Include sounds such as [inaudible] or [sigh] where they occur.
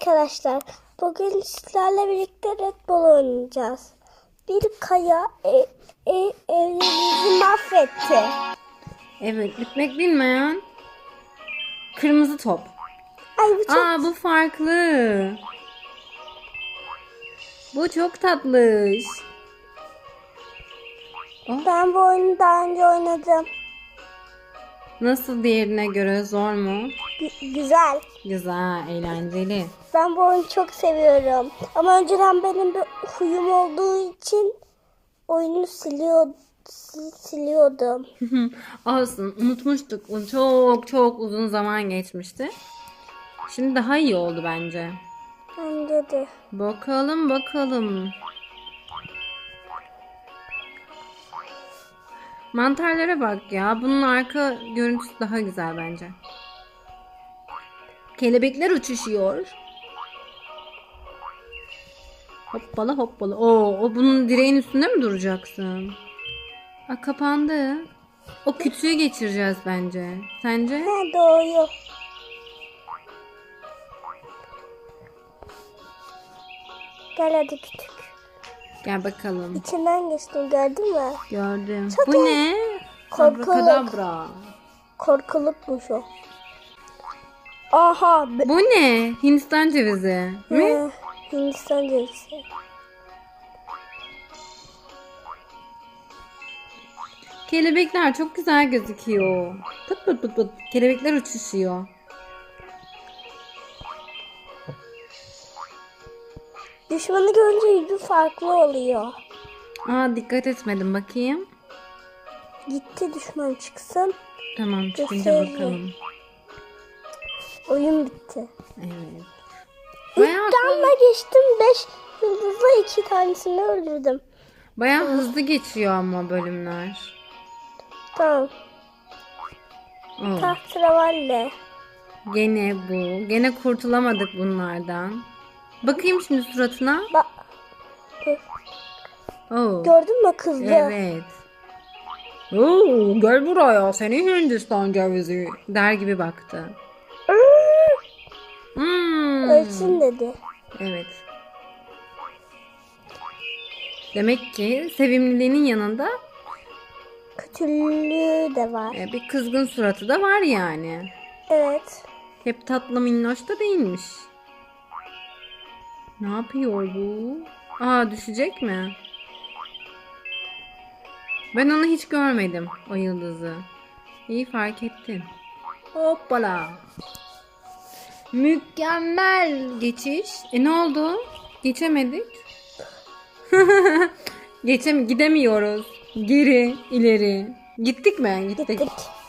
arkadaşlar. Bugün sizlerle birlikte Red Bull oynayacağız. Bir kaya e, e, evlerimizi mahvetti. Evet, bitmek bilmeyen kırmızı top. Ay bu çok... Aa bu farklı. Bu çok tatlış. Ben bu oyunu daha önce oynadım. Nasıl diğerine göre zor mu? Gü- güzel. Güzel, eğlenceli. Ben bu oyunu çok seviyorum. Ama önceden benim bir huyum olduğu için oyunu siliyor, sil- siliyordum. [laughs] Olsun, unutmuştuk. Çok çok uzun zaman geçmişti. Şimdi daha iyi oldu bence. Bence de. Bakalım bakalım. Mantarlara bak ya. Bunun arka görüntüsü daha güzel bence. Kelebekler uçuşuyor. Hoppala hoppala. Oo, o bunun direğin üstünde mi duracaksın? Aa, kapandı. O kütüğü geçireceğiz bence. Sence? Ha doğuyor. Gel hadi küçük. Gel bakalım. İçinden geçtim gördün mü? Gördüm. Çok Bu ne? Korkuluk. Korkulukmuş o. Aha. Bu ne? Hindistan cevizi mi? Hindistan cevizi. Kelebekler çok güzel gözüküyor. Pıt pıt pıt pıt. Kelebekler uçuşuyor. Düşmanı görünce yüzü farklı oluyor. Aa dikkat etmedim bakayım. Gitti düşman çıksın. Tamam çıkınca Göstereyim. bakalım. Oyun bitti. Evet. Bayağı, damla geçtim. Beş yıldızla iki tanesini öldürdüm. bayağı hızlı geçiyor ama bölümler. Tamam. Oo, Tahterevalle. gene bu. Gene kurtulamadık bunlardan. Bakayım şimdi suratına. Bak Oo. gördün mü kızdı? Evet. Oo, gel buraya seni Hindistan cevizi der gibi baktı. Hmm. Ölsün dedi. Evet. Demek ki sevimliliğinin yanında Kötülüğü de var. e, bir kızgın suratı da var yani. Evet. Hep tatlı minnoş da değilmiş. Ne yapıyor bu? Aa düşecek mi? Ben onu hiç görmedim o yıldızı. İyi fark ettin. Hoppala. Mükemmel geçiş. E ne oldu? Geçemedik. [laughs] Geçem gidemiyoruz. Geri, ileri. Gittik mi? Gittik. Gittik.